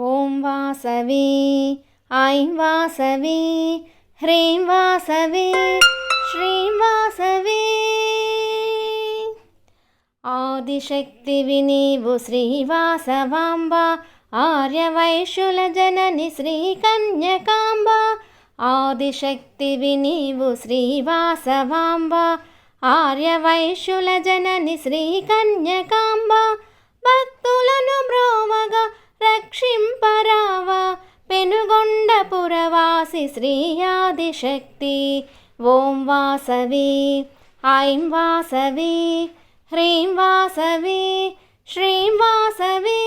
ఓం వాసవి ఐం వాసవి హ్రీం వాసవి శ్రీం వాసవి. ఆదిశక్తివి నీవు శ్రీవాసవాంబ ఆర్యవైశ్యుల జనని శ్రీకన్యకాంబ. ఆదిశక్తివి నీవు శ్రీవాసవాంబ ఆర్యవైశ్యుల జనని శ్రీకన్యకాంబ. పెనుగొండపురవాసి శ్రీ ఆదిశక్తి ఓం వాసవి ఐం వాసవి హ్రీం వాసవి శ్రీం వాసవి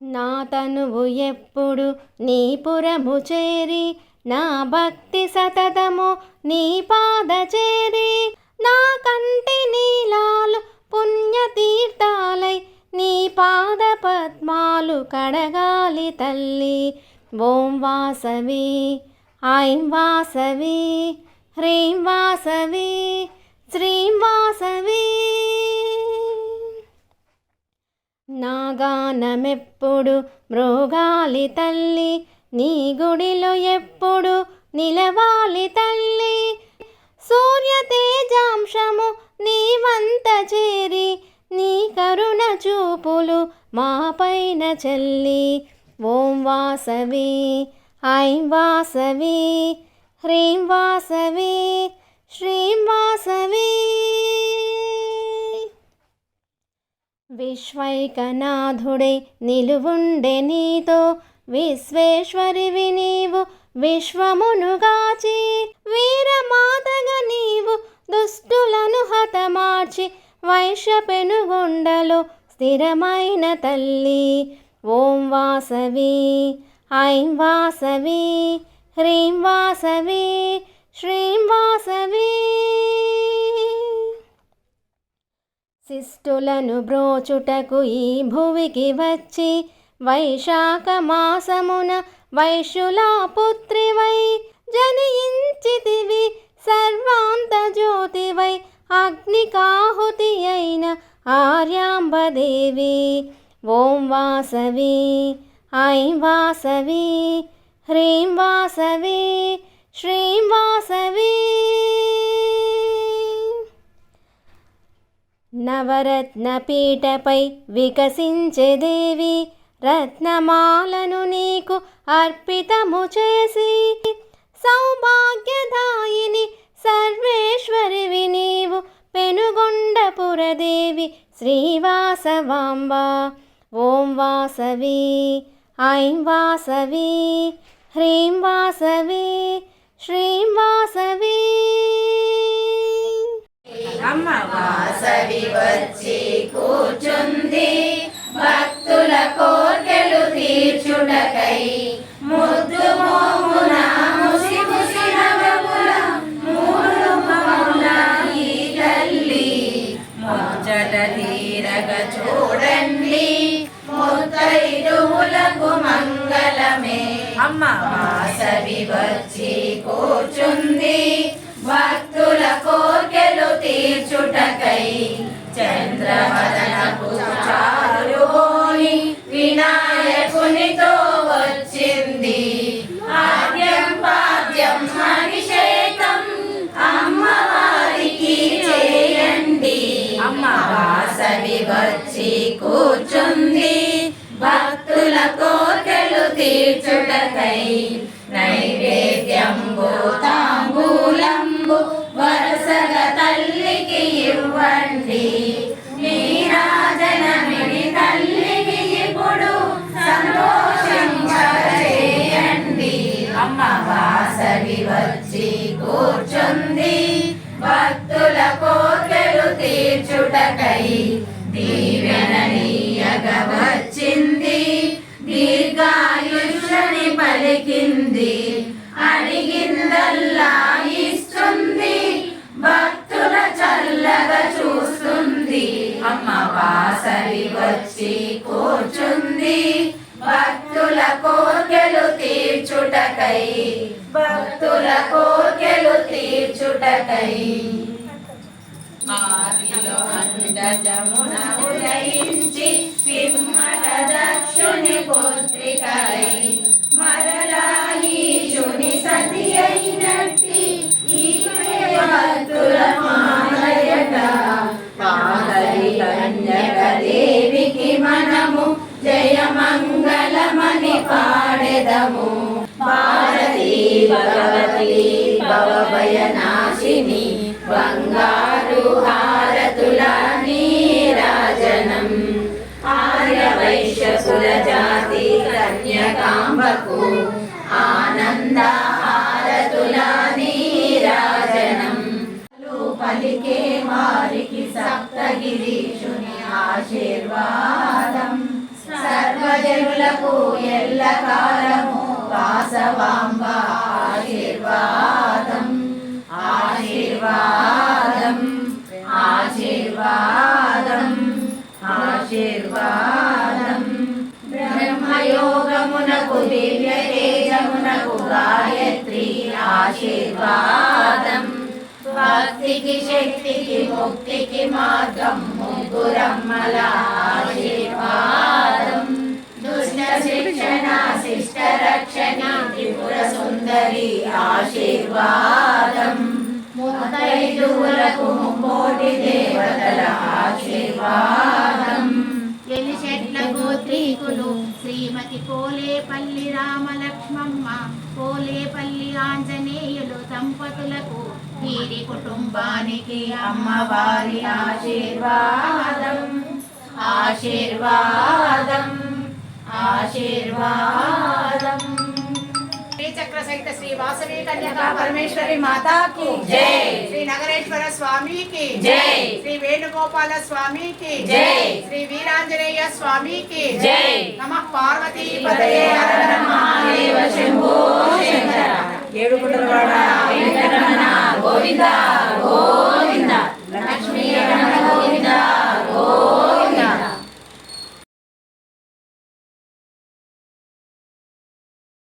నా తనువు ఎప్పుడు నీ పురము చేరి నా భక్తి సతతము నీ పాద చేరి నా కంటి నీలాలు పుణ్యతీర్థాలై నీ పాద పద్మాలు కడగాలి తల్లి ఓం వాసవి. ఐం వాసవి హ్రీం వాసవి శ్రీం వాసవి. నాగానమెప్పుడు మృగాలి తల్లి నీ గుడిలో ఎప్పుడు నిలవాలి తల్లి? సూర్య తేజాంశము నీ వంత చేరి నీ కరుణ చూపులు మా పైన చెల్లి. ఓం వాసవి ఐం వాసవి హ్రీం వాసవి శ్రీం వాసవి. విశ్వైకనాథుడే నిలువుండే నీతో విశ్వేశ్వరివి నీవు విశ్వమునుగాచి వీరమాతగా నీవు దుష్టులను హతమార్చి వైశ్యపెనుగొండలో స్థిరమైన తల్లి. ఓం వాసవి ఐం వాసవి హ్రీం వాసవి శ్రీం వాసవి. శిష్టులను బ్రోచుటకు ఈ భువికి వచ్చి వైశాఖ మాసమున వైశ్యులా పుత్రివై జనించితివి సర్వాంత జ్యోతివై అగ్నికాహుతి అయిన ఆర్యాంబదేవి. ఓం వాసవి ఐం వాసవి హ్రీం వాసవి శ్రీం వాసవి. నవరత్నపీఠపై వికసించే దేవి రత్నమాలను నీకు అర్పితము చేసి సౌభాగ్యదాయిని సర్వేశ్వరివి నీవు పెనుగొండపురదేవి శ్రీవాసవాంబ. ఓం వాసవి ఐం వాసవి హ్రీం వాసవి శ్రీం వాసవి. అమ్మ వాసవి వచ్చి కూర్చుంది భక్తుల కోర్కెలు తీర్చుటకై. ముద్దు మోమున ముసి ముసి నవ్వుల మూడు మౌన ఈ తల్లి. ముచ్చట తీరగ చూడండి అమ్మ వాసవి వచ్చి కూర్చుంది భక్తుల కోర్కెలు తీర్చుటకై చంద్రవదనపు తీర్చుటకై నైవేద్యంబు తాంబూలంబు వరుసగా తల్లికి ఇవ్వండి. నీరాజనమిని తల్లికి ఇప్పుడు సంతోషంగా చేయండి అమ్మ వాసవి వచ్చి కూర్చుంది. భక్తుల కోర్కెలు తీర్చుటకై దీవెననీయగా వచ్చింది. అని పలికింది. అడిగిందల్లా ఇస్తుంది. భక్తుల చల్లగా చూస్తుంది. అమ్మ వాసవి వచ్చి కూర్చుంది. భక్తుల కోర్కెలు తీర్చుటకై. భక్తుల కోర్కెలు తీర్చుటకై. ఆదిలో అండజమున ఉదయించి పిమ్మ పాదము భారతి భగవతి భవభయనాశిని. బంగారు హారతుల నీరాజనం. ఆర్య వైశ్య కుల జాతి కన్యకాంబకు. ఆనంద హారతుల నీరాజనం. పలికే వారికి సప్తగిరీషుని ఆశీర్వాదం. జనులకు ఎల్ల కాలము వాసవాంబ ఆశీర్వాదం ఆశీర్వాదం ఆశీర్వాదం ఆశీర్వాదం. బ్రహ్మయోగమునకు దివ్య తేజమునకు గాయత్రి ఆశీర్వాదం. భక్తికి శక్తికి ముక్తికి మార్గం ముగ్గురమ్మలా శిక్షణ శిష్ట రక్షణ త్రిపుర సుందరి ఆశీర్వాదం. ముత్తైదువులకు ముమ్మోటి దేవతల ఆశీర్వాదం ఎలిచెట్ల గోత్రీకులు శ్రీమతి పోలేపల్లి రామలక్ష్మమ్మ పోలేపల్లి ఆంజనేయులు దంపతులకు వీరి కుటుంబానికి అమ్మవారి ఆశీర్వాదం. ఆశీర్వాదం. ఆశీర్వాదం. శ్రీచక్ర సహిత శ్రీ వాసవి కన్యకా పరమేశ్వరి మాతాకి. జై. శ్రీ నగరేశ్వర స్వామికి. జై. శ్రీ వేణుగోపాల స్వామికి. జై. శ్రీ వీరాంజనేయ స్వామికి. జై. నమ పార్వతీ పదే హర హర మహాదేవ శంభో శంకర.